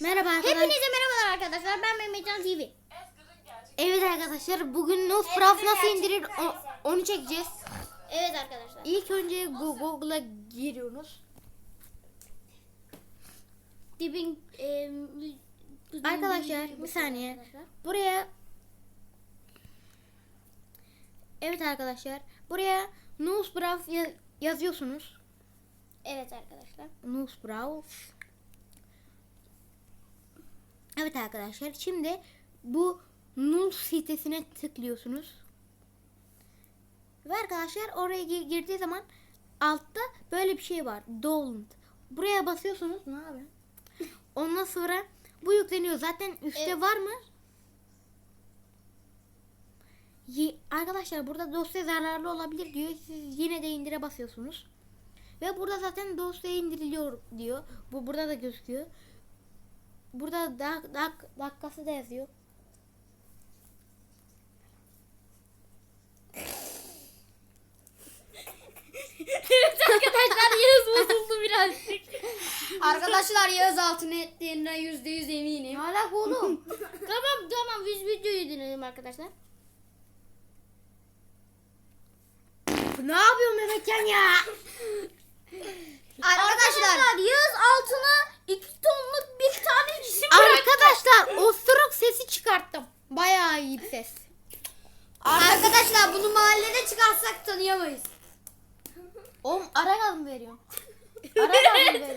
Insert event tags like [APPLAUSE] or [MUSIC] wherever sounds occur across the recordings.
Merhaba arkadaşlar. Hepinize merhabalar arkadaşlar. Ben Mehmetcan TV. Evet arkadaşlar bugün Nosferatu nasıl indirir o- onu çekeceğiz. Evet arkadaşlar. İlk önce Go- Google'a giriyorsunuz. Dibin e, Arkadaşlar bir saniye. Arkadaşlar. Buraya Evet arkadaşlar buraya ya- yazıyorsunuz. Evet arkadaşlar. Nosferatu Evet arkadaşlar şimdi bu Nus sitesine tıklıyorsunuz. Ve arkadaşlar oraya gi- girdiği zaman altta böyle bir şey var. Download. Buraya basıyorsunuz. Ne yapayım? Ondan sonra bu yükleniyor. Zaten üstte Evet. var mı? Ye- arkadaşlar burada dosya zararlı olabilir diyor. Siz yine de indire basıyorsunuz. Ve burada zaten dosya indiriliyor diyor. Bu burada da gözüküyor. Burada dak, dak, dakikası da yazıyor. evet [LAUGHS] arkadaşlar Yağız bozuldu birazcık. Arkadaşlar Yağız altını ettiğinden yüzde yüz eminim. Ne alaka oğlum? tamam tamam biz videoyu dinleyelim arkadaşlar. ne yapıyorsun Mehmetcan ya? Arkadaşlar Yağız altına 2 tonluk bir tane cisim Arkadaşlar osuruk sesi çıkarttım. Bayağı iyi bir ses. arkadaşlar bunu mahallede çıkarsak tanıyamayız. Oğlum ara gaz mı veriyorsun? [LAUGHS] Ara gaz mı veriyorsun?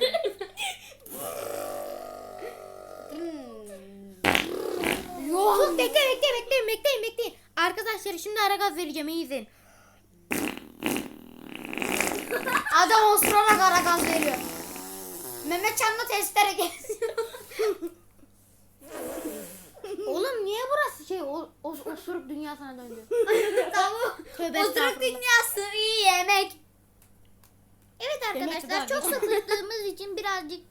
Sus bekle bekle bekle bekleyin bekleyin. Arkadaşlar şimdi ara gaz vereceğim iyi izleyin. Adam osurarak ara gaz veriyor. Mehmet Can'la testere geziyor. Oğlum niye burası şey osuruk dünyasına döndü? [LAUGHS] tamam. Tövbe Osuruk estağfurullah. dünyası iyi yemek. Evet Demek ki arkadaşlar çok sapıttığımız için birazcık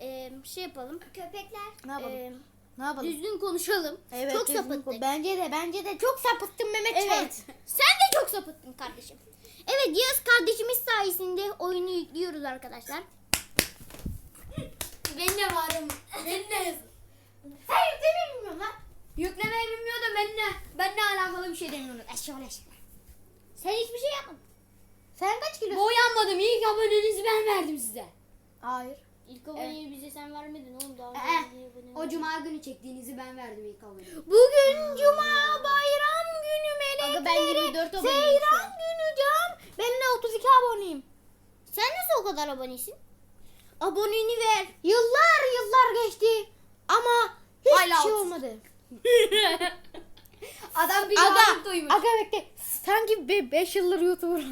e, şey yapalım. Köpekler. Ne yapalım? E, ne yapalım? düzgün konuşalım. Evet, çok düzgün sapıttık. ko- Bence de bence de çok sapıttın Mehmetcan. Evet. Sen de çok sapıttın kardeşim. Evet Yağız kardeşimiz sayesinde oyunu yüklüyoruz arkadaşlar. Ben de varım. Ben de. Sen yüklemeyi bilmiyorsun lan. Yüklemeyi bilmiyor da benimle, benimle alakalı bir şey demiyorsunuz. Eşşoğlu eşşoğlu. Sen hiçbir şey yapmadın. Sen kaç kilosun? Boyanmadım. İlk abonenizi ben verdim size. Hayır. İlk aboneyi bize sen vermedin oğlum daha önce Ee, abone o cuma günü çektiğinizi ben verdim ilk aboneyi. Bugün cuma bayram günü meleklerin. Aga ben 24 aboneyim Seyran an. günü can. Ben de 32 aboneyim. Sen nasıl o kadar abonesin? Aboneni ver. Yıllar yıllar geçti. Ama hiç Hala şey olmadı. [LAUGHS] Adam bir Aga, yağmur duymuş. aga bekle. Sanki 5 yıldır YouTuber.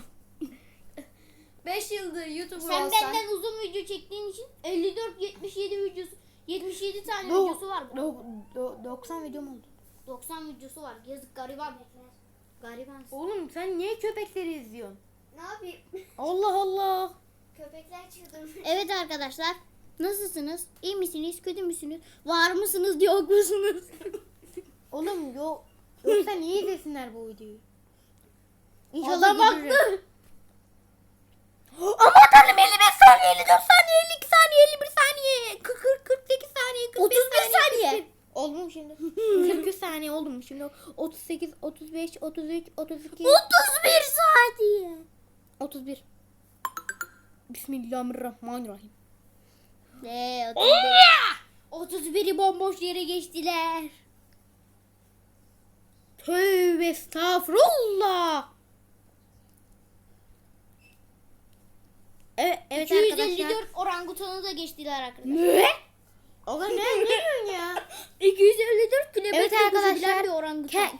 5 [LAUGHS] yıldır YouTuber Sen olsan. benden uzun video çektiğin için 54 77 videosu 77 tane Do- videosu var. do- do- 90 videom oldu. 90 videosu var. Yazık gariban. Gariban. Oğlum sen niye köpekleri izliyorsun? Ne yapayım? Allah Allah. Köpekler çıldırmış. Evet arkadaşlar. Nasılsınız? İyi misiniz? Kötü müsünüz? Var mısınız? [LAUGHS] Yok musunuz? Oğlum yok. Yoksa niye izlesinler bu videoyu? İnşallah Adam. [GASPS] Aman tanrım 55 saniye, 54 saniye, 52 saniye, 51 saniye, 40, 48 saniye, 45 31 saniye. Oldu mu şimdi? [LAUGHS] 43 saniye oldu mu şimdi? 38, 35, 33, 32, 31 saniye. 31. Bismillahirrahmanirrahim. Ne? 31. 31'i bomboş yere geçtiler. Tövbe estağfurullah. Evet, evet arkadaşlar. 254 orangutanı da geçtiler arkadaşlar. Ne? Oğlum ne, [LAUGHS] ne diyorsun ya? 254 kilometre Evet arkadaşlar. bir orangutan. Ke-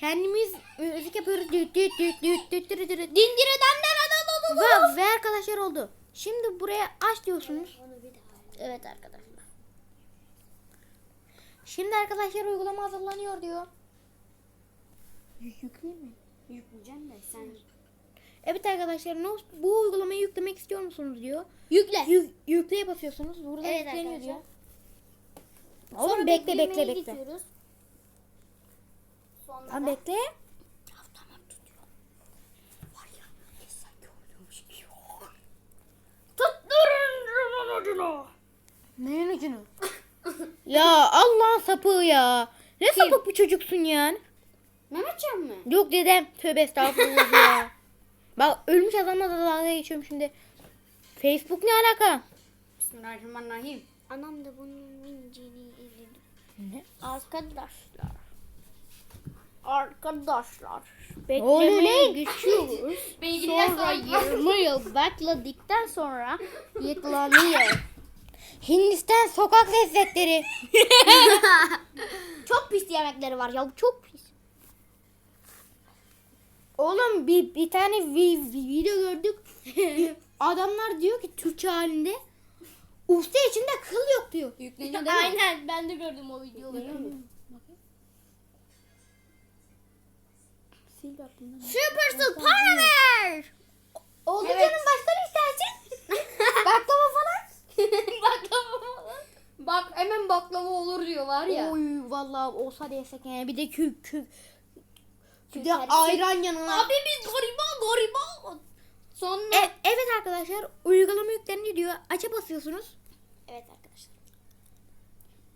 kendimiz müzik yapıyoruz. Düt düt düt düt düt düt düt düt. Dindireden nereden Ve, ve arkadaşlar oldu. Şimdi buraya aç diyorsunuz. Evet arkadaşlar. Şimdi arkadaşlar uygulama hazırlanıyor diyor. Yükleyeyim mi? Yükleyeceğim de sen. Evet arkadaşlar bu uygulamayı yüklemek istiyor musunuz diyor. Yükle. Yük, yükleye basıyorsunuz. Burada Evet yükleniyor arkadaşlar. diyor. Oğlum bekle bekle bekle. Gidiyoruz. Sonra Tamam bekle. Tutturun. Neyin ucunu? Ya Allah'ın sapığı ya. Ne sapık bir çocuksun yani. Mehmetcan mı? Yok dedem. Tövbe estağfurullah ya. Bak ölmüş adamla da dalga geçiyorum şimdi. Facebook ne alaka? Bismillahirrahmanirrahim. Anam da bunun mincini izledi. Ne? Arkadaşlar. Arkadaşlar. Beklemeye geçiyoruz. Sonra 20 yıl bekledikten sonra yıklanıyor. Hindistan sokak lezzetleri. [LAUGHS] çok pis yemekleri var ya çok pis. Oğlum bir, bir tane vi- vi- video gördük. [LAUGHS] Adamlar diyor ki Türkçe halinde usta içinde kıl yok diyor. Yükleniyor değil mi? Aynen ben de gördüm o videoları. Supercell para ver. Oldu Evet. canım baştan istersin. Baklava falan. Baklava falan. Bak hemen baklava olur diyor var ya. Oy vallahi olsa da yesek yani bir de kü kü bir de ayran yanına. Abi biz gariban gariban. Sonra E- evet arkadaşlar uygulama yüklendi diyor. Aça basıyorsunuz. Evet arkadaşlar.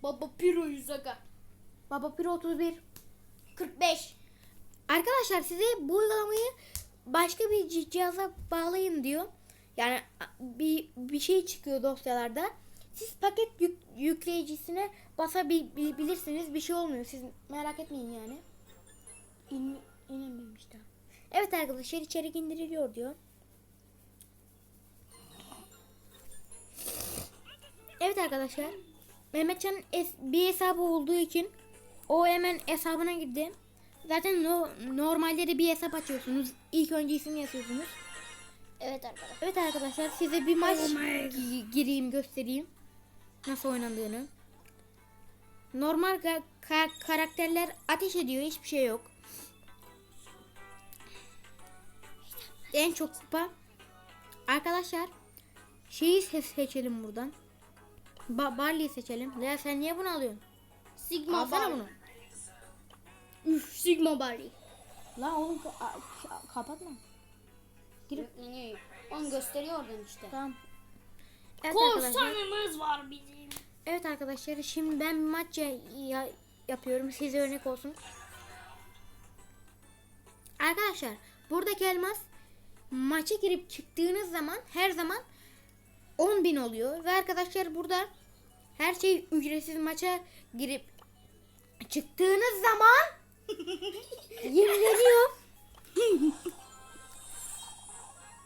baba piro yüzaka. Baba Piro 31. 45. Arkadaşlar size bu uygulamayı başka bir ci- cihaza bağlayın diyor. Yani bir bir şey çıkıyor dosyalarda. Siz paket yük- yükleyicisine basabilirsiniz. Bir şey olmuyor. Siz merak etmeyin yani. İn, inememiş daha. Evet arkadaşlar içerik indiriliyor diyor. Evet arkadaşlar. Mehmetcan'ın bir hesabı olduğu için o hemen hesabına girdi. Zaten no- normalde de bir hesap açıyorsunuz. İlk önce isim yazıyorsunuz. Evet arkadaşlar. Evet arkadaşlar size bir maç gi- gireyim göstereyim. Nasıl oynandığını. Normal ka- ka- karakterler ateş ediyor. Hiçbir şey yok. En çok kupa. Arkadaşlar şeyi se- seçelim buradan. Ba Barley'i seçelim. Lea sen niye bunu alıyorsun? Sigma Alsana Barley. bunu. Üf, Sigma Barley. La oğlum kapatma. Yükleniyor. Onu gösteriyor oradan işte. Tamam. Evet. Korsanımız var bizim. Evet arkadaşlar şimdi ben bir maç ya- ya- yapıyorum size örnek olsun. Arkadaşlar buradaki elmas maça girip çıktığınız zaman her zaman 10.000 oluyor. Ve arkadaşlar burada her şey ücretsiz maça girip çıktığınız zaman [LAUGHS] yemin ediyorum.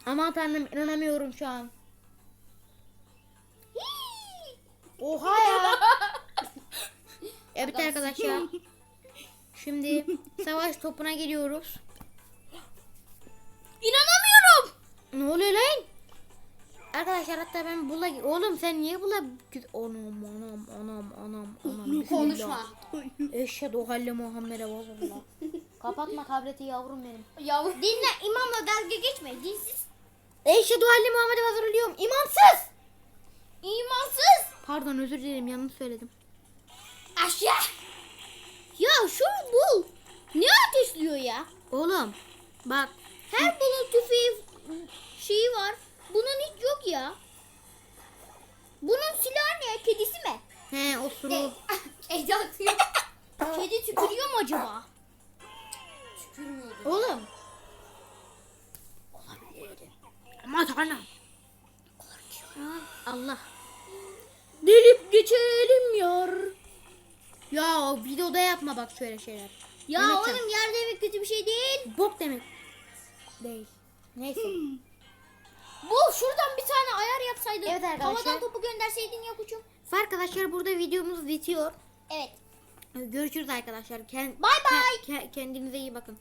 Aman tanrım inanamıyorum şu an. Oha ya. evet arkadaşlar. Şimdi savaş topuna geliyoruz. İnanamıyorum. Ne oluyor lan? Arkadaşlar hatta ben bula... Oğlum sen niye bula... Anam anam anam anam anam. [LAUGHS] Konuşma. Eşhedü halle Muhammed'e vazallah. Kapatma tableti yavrum benim. Yavrum. Dinle imamla dalga geçme. Dinsiz. Eşhedü halle Muhammed'e vazallıyorum. İmansız. İmansız. Pardon özür dilerim yanlış söyledim. Aşağı. Ya şu bul. Ne ateşliyor ya? Oğlum bak Her bulun tüfeği şeyi var. Bunun hiç yok ya. Bunun silahı ne? Kedisi mi? he osuru. Ece [LAUGHS] atıyor. [LAUGHS] Kedi tükürüyor mu acaba? Tükürmüyordu. Oğlum. Aman tanrım. Allah. Delip geçelim yar. Ya videoda yapma bak şöyle şeyler. Ya Mehmetcan. oğlum yer demek kötü bir şey değil. Bok demek. Değil. Neyse. Bu şuradan bir tane ayar yapsaydın. Evet arkadaşlar. Havadan topu gönderseydin ya kuçum. arkadaşlar burada videomuz bitiyor. Evet. Görüşürüz arkadaşlar. Kend- Bay bay. ke- kendinize iyi bakın.